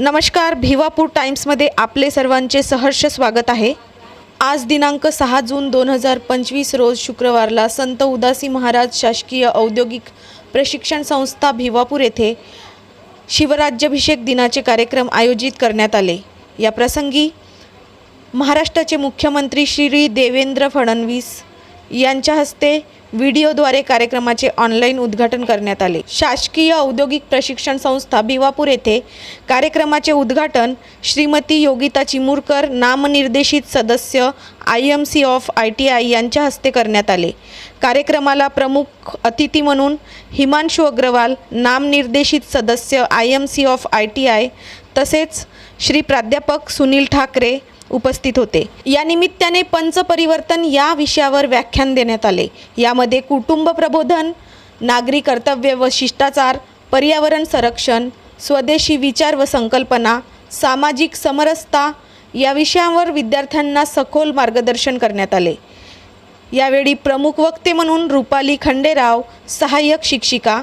नमस्कार भिवापूर टाइम्समध्ये आपले सर्वांचे सहर्ष स्वागत आहे. आज दिनांक सहा जून दोन हजार पंचवीस रोज शुक्रवारला संत उदासी महाराज शासकीय औद्योगिक प्रशिक्षण संस्था भिवापूर येथे शिवराज्याभिषेक दिनाचे कार्यक्रम आयोजित करण्यात आले. या प्रसंगी महाराष्ट्राचे मुख्यमंत्री श्री देवेंद्र फडणवीस यांच्या हस्ते व्हिडिओद्वारे कार्यक्रमाचे ऑनलाईन उद्घाटन करण्यात आले. शासकीय औद्योगिक प्रशिक्षण संस्था भिवापूर येथे कार्यक्रमाचे उद्घाटन श्रीमती योगिता चिमूरकर नामनिर्देशित सदस्य I M C of I T I यांच्या हस्ते करण्यात आले. कार्यक्रमाला प्रमुख अतिथी म्हणून हिमांशू अग्रवाल नामनिर्देशित सदस्य I M C of I T I तसेच श्री प्राध्यापक सुनील ठाकरे उपस्थित होते. या निमित्ताने पंचपरिवर्तन या विषयावर व्याख्यान देण्यात आले. यामध्ये कुटुंब प्रबोधन नागरी कर्तव्य व शिष्टाचार पर्यावरण संरक्षण स्वदेशी विचार व संकल्पना सामाजिक समरसता या विषयांवर विद्यार्थ्यांना सखोल मार्गदर्शन करण्यात आले. यावेळी प्रमुख वक्ते म्हणून रुपाली खंडेराव सहाय्यक शिक्षिका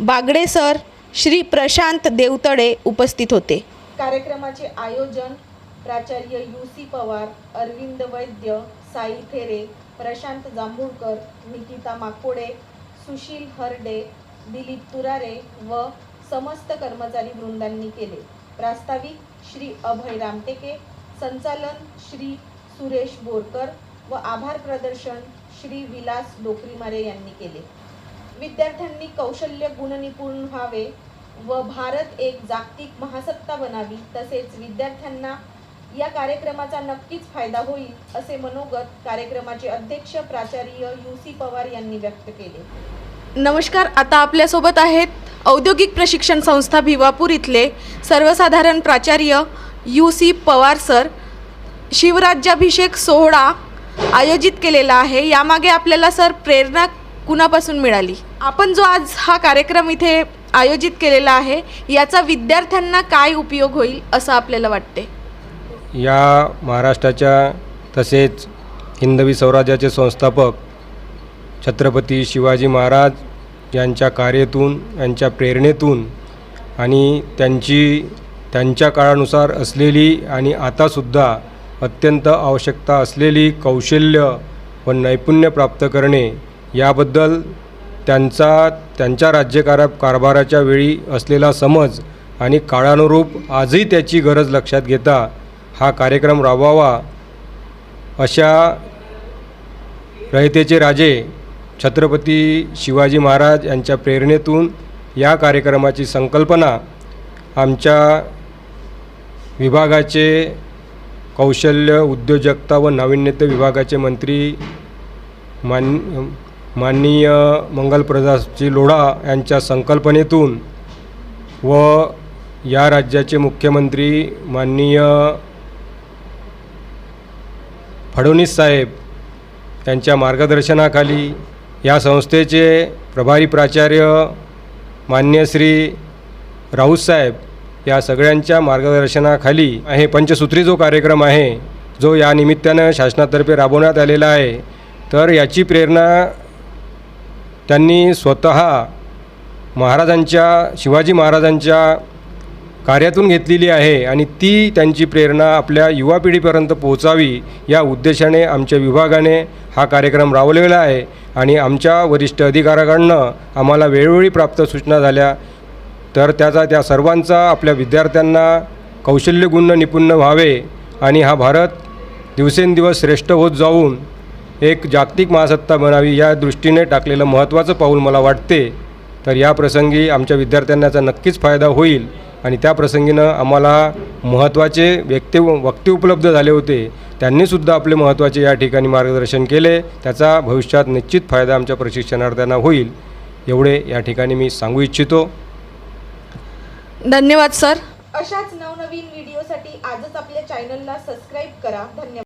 बागडे सर श्री प्रशांत देवतडे उपस्थित होते. कार्यक्रमाचे आयोजन प्राचार्य यू सी पवार अरविंद वैद्य साई थेरे प्रशांत जांभूळकर निकिता माकोडे सुशील हरडे दिलीप तुरारे व समस्त कर्मचारी वृंदांनी केले. प्रास्ताविक श्री अभय रामटेके संचालन श्री सुरेश बोरकर व आभार प्रदर्शन श्री विलास डोकरीमारे यांनी केले. विद्यार्थ्यांनी कौशल्य गुणनिपुण व्हावे व भारत एक जागतिक महासत्ता बनावी तसेच विद्यार्थ्यांना या कार्यक्रमाचा नक्कीच फायदा होईल असे मनोगत कार्यक्रमाचे अध्यक्ष प्राचार्य यू सी पवार यांनी व्यक्त केले. नमस्कार आता आपल्यासोबत आहेत औद्योगिक प्रशिक्षण संस्था भिवापूर इथले सर्वसाधारण प्राचार्य यू सी पवार सर. शिवराज्याभिषेक सोहळा आयोजित केलेला आहे. यामागे आपल्याला सर प्रेरणा कुणापासून मिळाली? आपण जो आज हा कार्यक्रम इथे आयोजित केलेला आहे याचा विद्यार्थ्यांना काय उपयोग होईल असं आपल्याला वाटते? या महाराष्ट्राच्या तसेच हिंदवी स्वराज्याचे संस्थापक छत्रपती शिवाजी महाराज यांच्या कार्यातून यांच्या प्रेरणेतून आणि त्यांची त्यांच्या काळानुसार असलेली आणि आतासुद्धा अत्यंत आवश्यकता असलेली कौशल्य व नैपुण्य प्राप्त करणे याबद्दल त्यांचा त्यांच्या राज्यकारा कारभाराच्या वेळी असलेला समज आणि काळानुरूप आजही त्याची गरज लक्षात घेता हा कार्यक्रम राबवावा अशा रयतेचे राजे छत्रपती शिवाजी महाराज यांच्या प्रेरणेतून या कार्यक्रमाची संकल्पना आमच्या विभागाचे कौशल्य उद्योजकता व नाविन्यता विभागाचे मंत्री मान माननीय मंगलप्रदासजी लोढा यांच्या संकल्पनेतून व या राज्याचे मुख्यमंत्री माननीय फडणवीस साहेब यांच्या मार्गदर्शनाखाली या संस्थेचे प्रभारी प्राचार्य मान्य श्री राऊत साहेब या सगळ्यांच्या मार्गदर्शनाखाली हे पंचसूत्री जो कार्यक्रम आहे जो या निमित्तानं शासनातर्फे राबवण्यात आलेला आहे तर याची प्रेरणा त्यांनी स्वतः महाराजांच्या शिवाजी महाराजांच्या कार्यातून घेतलेली आहे आणि ती त्यांची प्रेरणा आपल्या युवा पिढीपर्यंत पोहोचावी या उद्देशाने आमच्या विभागाने हा कार्यक्रम राबवलेला आहे आणि आमच्या वरिष्ठ अधिकाऱ्याकडनं आम्हाला वेळोवेळी प्राप्त सूचना झाल्या. तर त्याचा त्या सर्वांचा आपल्या विद्यार्थ्यांना कौशल्य गुण निपुण व्हावे आणि हा भारत दिवसेंदिवस श्रेष्ठ होत जाऊन एक जागतिक महासत्ता बनावी या दृष्टीने टाकलेलं महत्त्वाचं पाऊल मला वाटते. तर या प्रसंगी आमच्या विद्यार्थ्यांनाचा नक्कीच फायदा होईल. आणि त्या प्रसंगीनं आम्हाला महत्त्वाचे व्यक्ती वक्ते उपलब्ध झाले होते. त्यांनीसुद्धा आपले महत्त्वाचे या ठिकाणी मार्गदर्शन केले. त्याचा भविष्यात निश्चित फायदा आमच्या प्रशिक्षणार्थ्यांना होईल. एवढे या ठिकाणी मी सांगू इच्छितो. धन्यवाद सर. अशाच नवनवीन व्हिडिओसाठी आजच आपल्या चॅनलला सबस्क्राईब करा. धन्यवाद.